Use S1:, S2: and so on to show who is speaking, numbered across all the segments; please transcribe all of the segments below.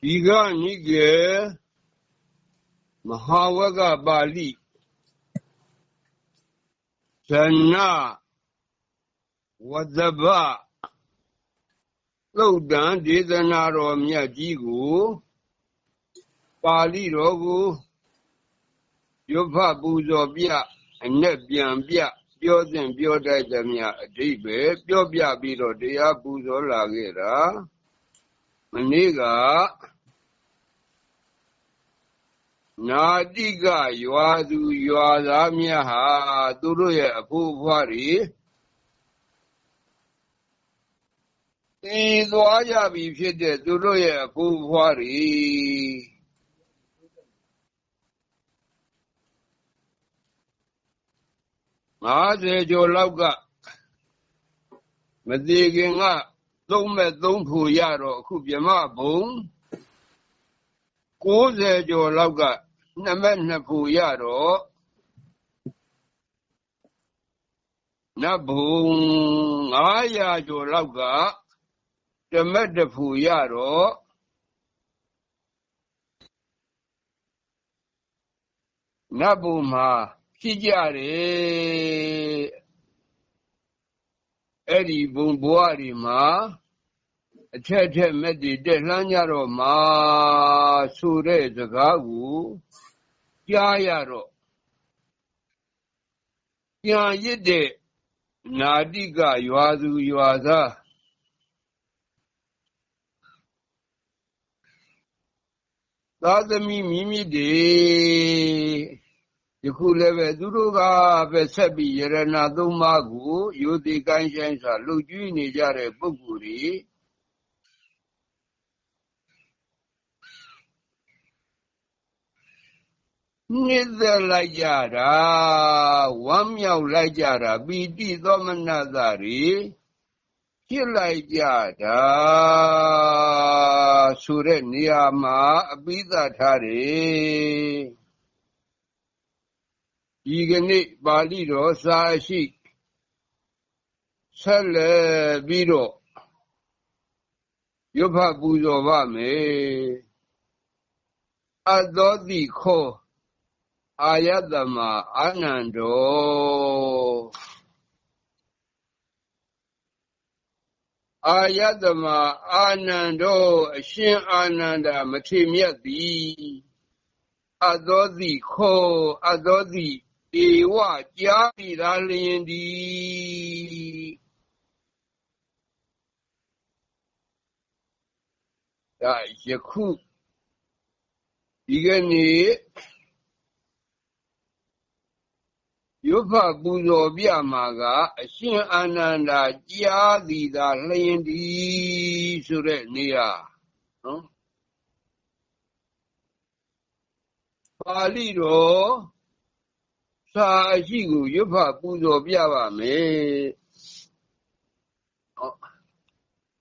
S1: ဒီဃနိကေမဟာဝကပါဠိဇဏဝဇဗသုတ်တံဒေသနာတော်မြတ်ကြီးကိုပါဠိတော်ကိုရွတ်ဖပူဇော်ပြအနက်ပြန်ပြ ပြောစဉ်ပြောတတ်သမျှအဓိပ္ပာယ်ပြောပြပြီးတော့တရားပူဇော်လာခဲ့တာမနေ့ကနာတိကရွာသူရွာသားများဟာသူတို့ရဲ့အဖို့အဖွားတွေသိသွားကြပြီဖြစ်တဲ့သူတို့ရဲ့အဖို့အဖွားတွေ 50ကျော်လောက်ကမသေးခင်ကသုံးမဲ့သုံးဖို့ရတော့အခုမြမဘုံ60ကျော်လောက်ကနှစ်မဲ့နှစ်ဖို့ရတော့နတ်ဘုံ900ကျော်လောက်ကတမက်တစ်ဖို့ရတော့နတ်ဘုံမှာ ဖြစ်ကြတယ်အဲ့ဒီဘုံဘဝတွေမှာအထက်ထက်မဲ့တွေတက်လှမ်းကြတော့မှာဆိုတဲ့စကားကိုကြားရတော့ပြန်ရစ်တဲ့နာတိကရွာသူရွာသားသာသမီမိမိတွေ ယခုလည်းပဲသူတို့ကပဲဆက်ပြီးယရနာသုံးပါးကိုယုတိကိုင်းဆိုင်စွာလှုပ်ကြွေးနေကြတဲ့ပုဂ္ဂိုလ်တွေနှစ်သက်လိုက်ကြတာဝမ်းမြောက်လိုက်ကြတာပီတိသောမနတတွေဖြစ်လိုက်ကြတာဆိုတဲ့နေရာမှာအပိသထားတယ် ဒီကနေ့ပါဠိတော်စာရှိဆက်လက်ပြီးတော့ရွတ်ဖတ်ပူဇော်ပါမယ်အသောတိခောအာယတမအာနန္တောအာယတမအာနန္တောအရှင်အာနန္ဒာမထေမြတ်သည်အသောတိခောအသောတိ ဧဝကြားပြီသာလျင်သည်ဒါယခုဒီကနေ့ရုပ်ဖပူဇော်ပြမှာက အရှင်အာနန္ဒာကြားသည်သာလျင်သည်ဆိုတဲ့နေရာနော်ပါဠိတော် စာအရှိကိုရွတ်ဖပူဇော်ပြပါမယ်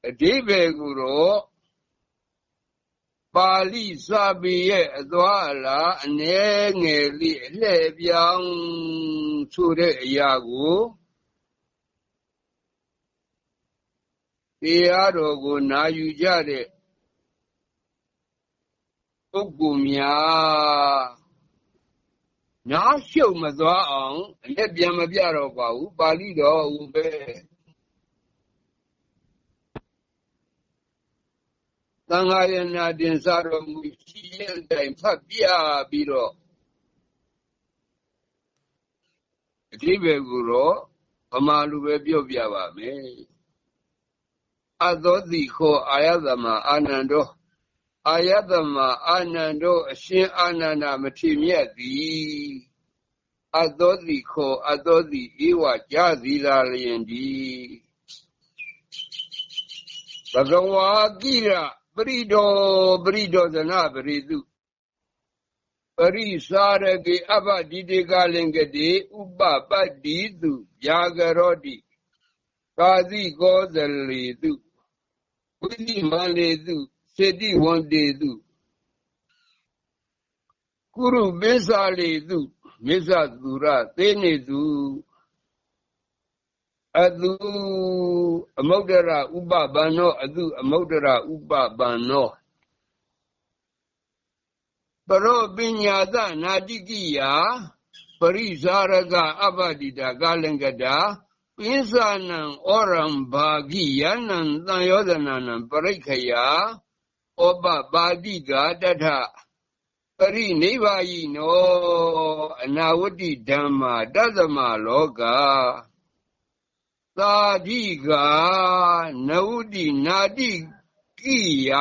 S1: အဓိပ္ပာယ်ကိုတော့ပါဠိစာပေရဲ့အသွားအလာအ ਨੇ ငယ်လေးအလှည့်ပြောင်းဆိုတဲ့အရာကိုတရားတော်ကိုနာယူကြတဲ့ပုဂ္ဂိုလ်များ နားရှုပ်မသွားအောင်အလက်ပြန်မပြတော့ပါဘူးပါဠိတော်ဟူပဲသံဃာယနာတင်စားတော်မူရှိရဲ့တိုင်ဖတ်ပြပြီးတော့အတိဘေကိုတော့ဗမာလူပဲပြောပြပါမယ်အသောတိခောအာယသမအာနန္တော အာယသမအာနန္တောအရှင်အာနန္ဒမထေမြတ်သည်အသောတိခောအသောတိဧဝကြာစီလာလျင်ဒီဘဂဝါကိရပရိဒောပရိဒောဇနပရိသုပရိစာရကေအဘဒိတေကလင်္ကတိဥပပတ္တိတုယာကရောတိကာသီကောဇလေတုဝိတိမလေတု စေတိဝန္တေတုကုရုပိစာလေတုမစ္ဆသူရသေနေတုအတုအမုဒ္ဒရဥပပန္နောအတုအမုဒ္ဒရဥပပန္နောပရောပညာသနာတိကိယပရိဇာရကအပတိတာကာလင်္ကတာပိသနံဩရံဘာဂိယနံသံယောဇနာနံပရိခယ ဩပပါတိကတထပရိနိဗ္ဗာယိနောအနာဝတ္တိဓမ္မာတသမလောကသာဓိကနဝုတိနာတိကိယ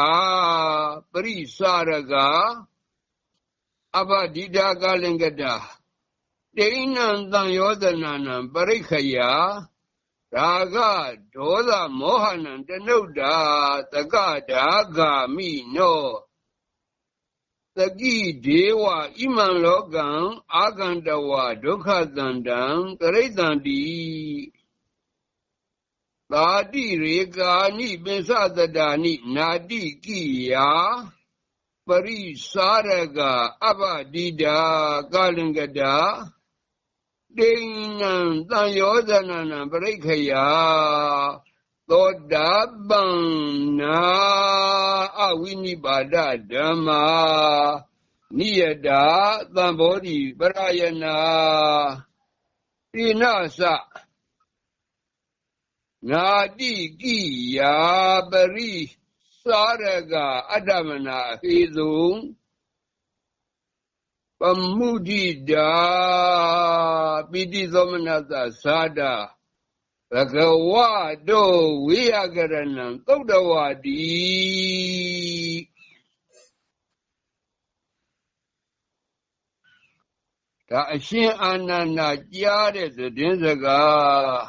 S1: ပရိစရကအဘဒိတာကလင်္ကတာတိဏံတံယောဇနာနံပရိခယ ရာဂဒေါသမောဟနံတနုဒ္ဒါတကဒါဂာမိနောသကိဒေဝဣမံလောကံအာကန္တဝဒုက္ခသန္တံကရိတန္တိသာတိရေကာနိပိသတတာနိနာတိကိယာပရိစာရကအပတိတာကာလင်္ကတာ တိဏံသံယောဇနနံပရိခယသောတာပန်နာအဝိနိပါဒဓမ္မာနိယတာသံဘောဓိပရယနာတိနသနာတိကိယာပရိစာရကအတ္တမနာဟေသု ပမုဒိတာပိတိသောမနတသာဒဘဂဝတောဝိယကရဏံသုတ်တဝတိဒါအရှင်အာနန္ဒာကြားတဲ့သတင်းစကား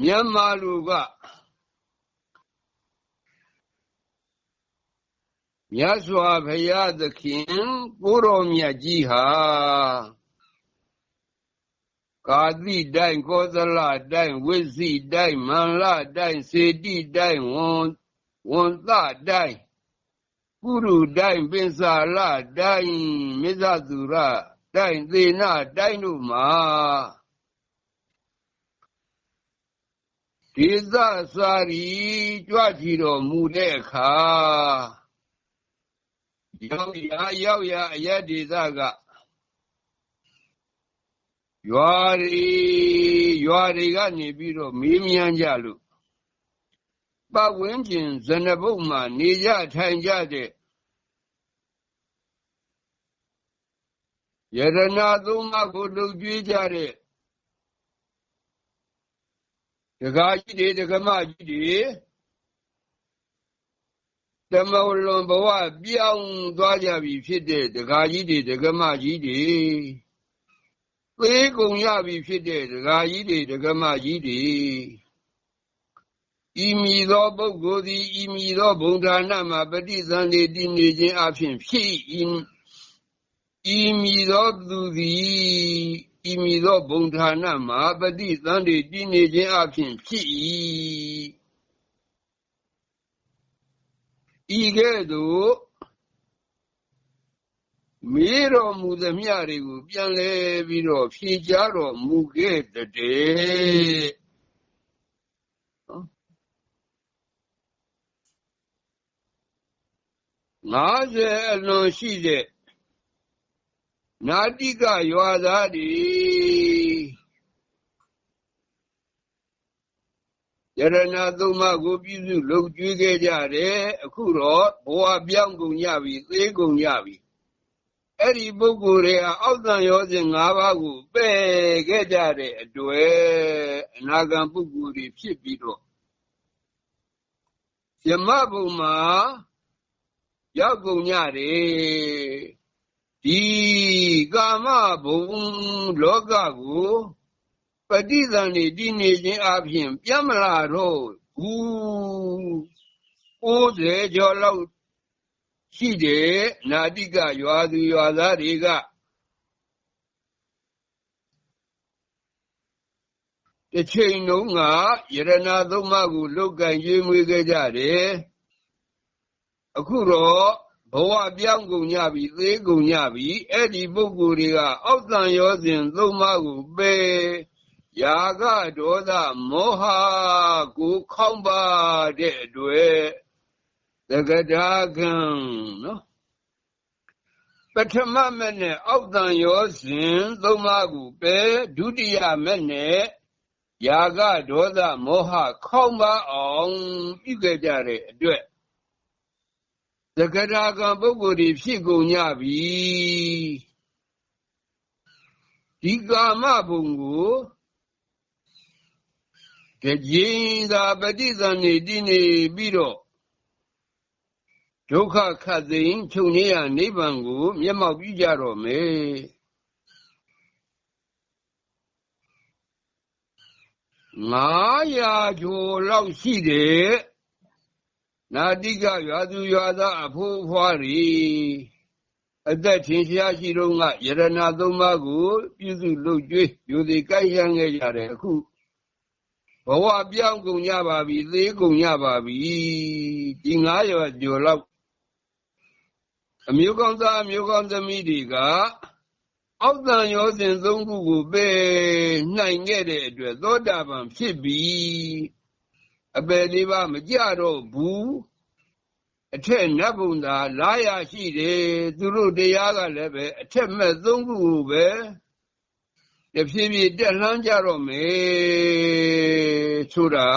S1: မြန်မာလူက မြတ်စွာဘုရားသခင်ကိုတော်မြတ်ကြီးဟာကာတိတိုင်းကောသလတိုင်းဝိစီတိုင်းမန္လတိုင်းစေတိတိုင်းဝန်ဝန်သတိုင်းကုရုတိုင်းပင်စာလတိုင်းမြစ္ဆသူရတိုင်းသေနတိုင်းတို့မှာဒေသစာရီကြွချီတော်မူတဲ့အခါ ရောက်ရရောက်ရအယက်ဒေသကရွာတွေရွာတွေကနေပြီးတော့မေးမြန်းကြလို့ပတ်ဝန်းကျင်ဇနဘုတ်မှာနေကြထိုင်ကြတဲ့ယရနာသုံးပါးကိုလှုပ်ကြွေးကြတဲ့ဒကာကြီးတွေဒကမကြီးတွေ တမလွန်ဘဝပြောင်းသွားကြပြီဖြစ်တဲ့ဒကာကြီးတွေဒကမကြီးတွေသေးကုန်ရပြီဖြစ်တဲ့ဒကာကြီးတွေဒကမကြီးတွေဤမည်သောပုဂ္ဂိုလ်သည်ဤမည်သောဘုံဌာနမှာပฏิသန္ဓေတည်နေခြင်းအဖြစ်ဖြစ်ဤဤမည်သောသူသည်ဤမည်သောဘုံဌာနမှာပฏิသန္ဓေတည်နေခြင်းအဖြစ်ဖြစ်၏ ဤကဲ့သို့မေးတော်မူသမျှတွေကိုပြန်လဲပြီးတော့ဖြေကြားတော်မူခဲ့တဲ့ငါးဆယ်အလွန်ရှိတဲ့နာတိကရွာသားတွေ ယရဏသုံးပါးကိုပြည့်စုံလုံကျွေးခဲ့ကြတယ်အခုတော့ဘဝပြောင်းကုန်ကြပြီသေကုန်ကြပြီအဲ့ဒီပုဂ္ဂိုလ်တွေကအောက်တန်ရောစဉ်၅ပါးကိုပယ်ခဲ့ကြတဲ့အတွက်အနာဂံပုဂ္ဂိုလ်တွေဖြစ်ပြီးတော့ယမဘုံမှာရောက်ကုန်ကြတယ်ဒီကာမဘုံလောကကို ပฏิသန္ဓေတည်နေခြင်းအပြင်ပြတ်မလာတော့ဘူး90ကျော်လောက်ရှိတယ်နာတိကရွာသူရွာသားတွေကတချိန်လုံးကယရနာသုံးပါးကိုလုတ်ကန်ရွေးမွေးခဲ့ကြတယ်အခုတော့ဘဝပြောင်းကုန်ကြပြီသေးကုန်ကြပြီအဲ့ဒီပုဂ္ဂိုလ်တွေကအောက်တန်ရောစဉ်သုံးပါးကိုပယ် ယာကဒေါသမောဟကိုခေါင်းပါတဲ့အတွက်သကတာကံနော်ပထမမဲ့နဲ့အောက်တန်ရောစဉ်သုံးပါးကိုပယ်ဒုတိယမဲ့နဲ့ယာကဒေါသမောဟခေါင်းပါအောင်ပြုခဲ့ကြတဲ့အတွက်သကရာကံပုဂ္ဂိုလ်တွေဖြစ်ကုန်ကြပြီဒီကာမဘုံကို ကြည်သာပฏิသန္နေတည်နေပြီးတော့ဒုက္ခခတ်သိမ်းချုပ်နေရနိဗ္ဗာန်ကို မျက်မှောက်ပြုကြတော့မယ်900ကျော်လောက်ရှိတဲ့နာတိကရွာသူရွာသားအဖိုးအဖွားတွေအသက်ထင်ရှားရှိတော့ကယရနာသုံးပါးကို ပြုစုလုပ်ကျွေးယူသည်ကိုက်ရန်ခဲ့ကြတယ်အခု ဘဝပြောင်းကုန်ကြပါပြီသေးကုန်ကြပါပြီဒီ900ကျော်လောက်အမျိုးကောင်းသားအမျိုးကောင်းသမီးတွေကအောက်တန်ရောစဉ်သုံးခုကိုပယ်နိုင်ခဲ့တဲ့အတွက်သောတာပန်ဖြစ်ပြီးအပယ်လေးပါမကြတော့ဘူးအထက်နတ်ဘုံသာလာရရှိတယ်သူတို့တရားကလည်းပဲအထက်မဲ့သုံးခုကိုပဲ တဖြည်းဖြည်းတက်လှမ်းကြတော့မယ်ဆိုတာ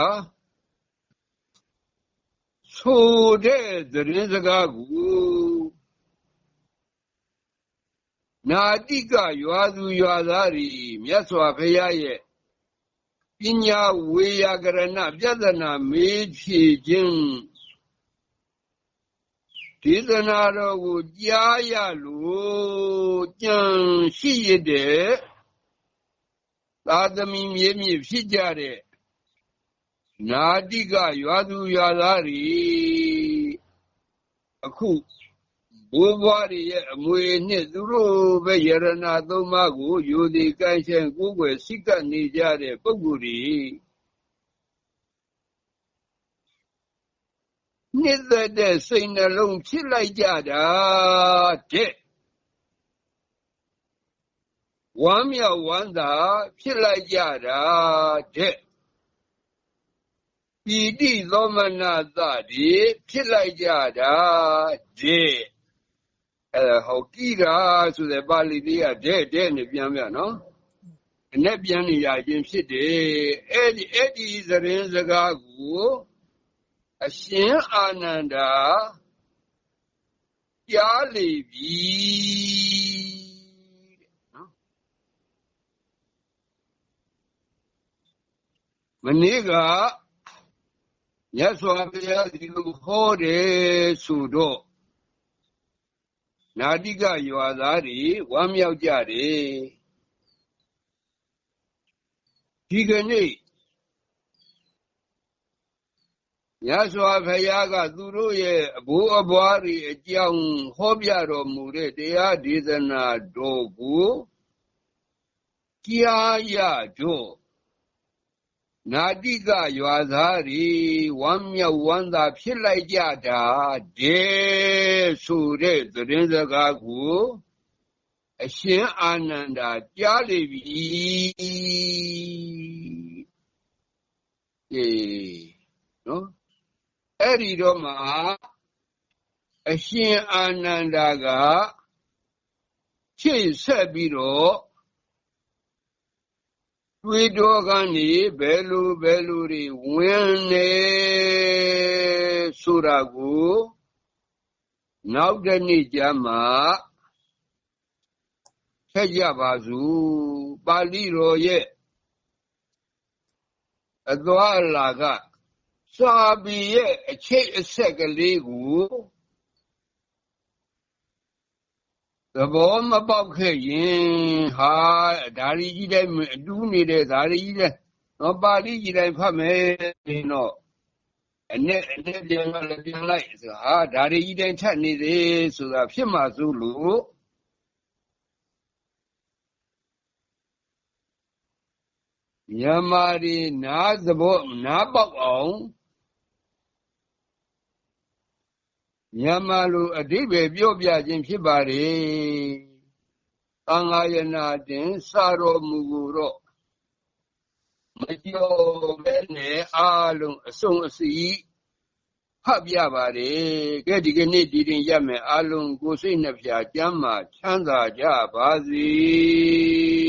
S1: ဆိုတဲ့သတင်းစကားကိုနာတိကရွာသူရွာသားတွေမြတ်စွာဘုရားရဲ့ပညာဝေယကရဏပြဿနာမေးဖြေခြင်းဒေသနာတော်ကိုကြားရလို့ကြံရှိရတဲ့ သာသမီမြေမြင့်ဖြစ်ကြတဲ့နာတိကရွာသူရွာသားတွေအခုဘိုးဘွားတွေရဲ့အမွေနှစ်သူတို့ပဲယရနာသုံးပါးကိုယူသည်ကိုင်းရှင်ကိုယ်ွယ်စိတ်ကနေကြတဲ့ပုဂ္ဂိုလ်တွေနှစ်သက်တဲ့စိတ်နှလုံးဖြစ်လိုက်ကြတာတဲ့ ဝမ်းမြောက်ဝမ်းသာဖြစ်လိုက်ကြတာတဲ့ပီတိသောမနသတိဖြစ်လိုက်ကြတာတဲ့အဲဟောကိရာဆိုတဲ့ပါဠိလေးကတဲ့တဲ့နဲ့ပြန်ပြနော်အနဲ့ပြန်နေရခြင်းဖြစ်တယ်အဲ့ဒီအဲ့ဒီသတင်းစကားကိုအရှင်အာနန္ဒာကြားလေပြီတဲ့နော် မနေ့ကမြတ်စွာဘုရားဒီလိုဟောတယ်ဆိုတော့နာတိကရွာသားတွေဝမ်းမြောက်ကြတယ်ဒီကနေ့မြတ်စွာဘုရားကသူတို့ရဲ့အဘိုးအဘွားတွေအကြောင်းဟောပြတော်မူတဲ့တရားဒေသနာတော်ကိုကြားရတော့ နာတိကရွာသားတွေဝမ်းမြောက်ဝမ်းသာဖြစ်လိုက်ကြတာတဲ့ဆိုတဲ့သတင်းစကားကိုအရှင်အာနန္ဒာကြားလေပြီအေးနော်အဲ့ဒီတော့မှအရှင်အာနန္ဒာကဖြည့်ဆက်ပြီးတော့ တွေးတော်ကနေဘယ်လိုဘယ်လိုတွေဝင်နေဆိုတာကိုနောက်တနေ့ကျမှထက်ကြပါစို့ပါဠိတော်ရဲ့အသွားအလာကစာပီရဲ့အချိတ်အဆက်ကလေးကို သဘောမပေါက်ခဲ့ရင်ဟာဒါရီကြီးတိုင်းအတူးနေတဲ့ဒါရီကြီးတိုင်းတော့ပါဠိကြီးတိုင်းဖတ်မယ်ရင်တော့အနဲ့အနဲ့ပြန်လာလည်းပြန်လိုက်ဆိုဟာဒါရီကြီးတိုင်းထပ်နေသေးဆိုတာဖြစ်မှဆိုလို့မြန်မာရီနားသဘောနားပေါက်အောင် မြန်မာလိုအဓိပ္ပာယ်ပြောပြခြင်းဖြစ်ပါတယ်။သံဃာယနာတင်စာတော်မူကိုတော့မကျော်ပဲနဲ့အားလုံးအစုံအစည်းဖတ်ပြပါတယ်။ကဲဒီကနေ့ဒီရင်ရမယ်အားလုံးကိုယ်စိတ်နှဖျားကျမ်းမာချမ်းသာကြပါစေ။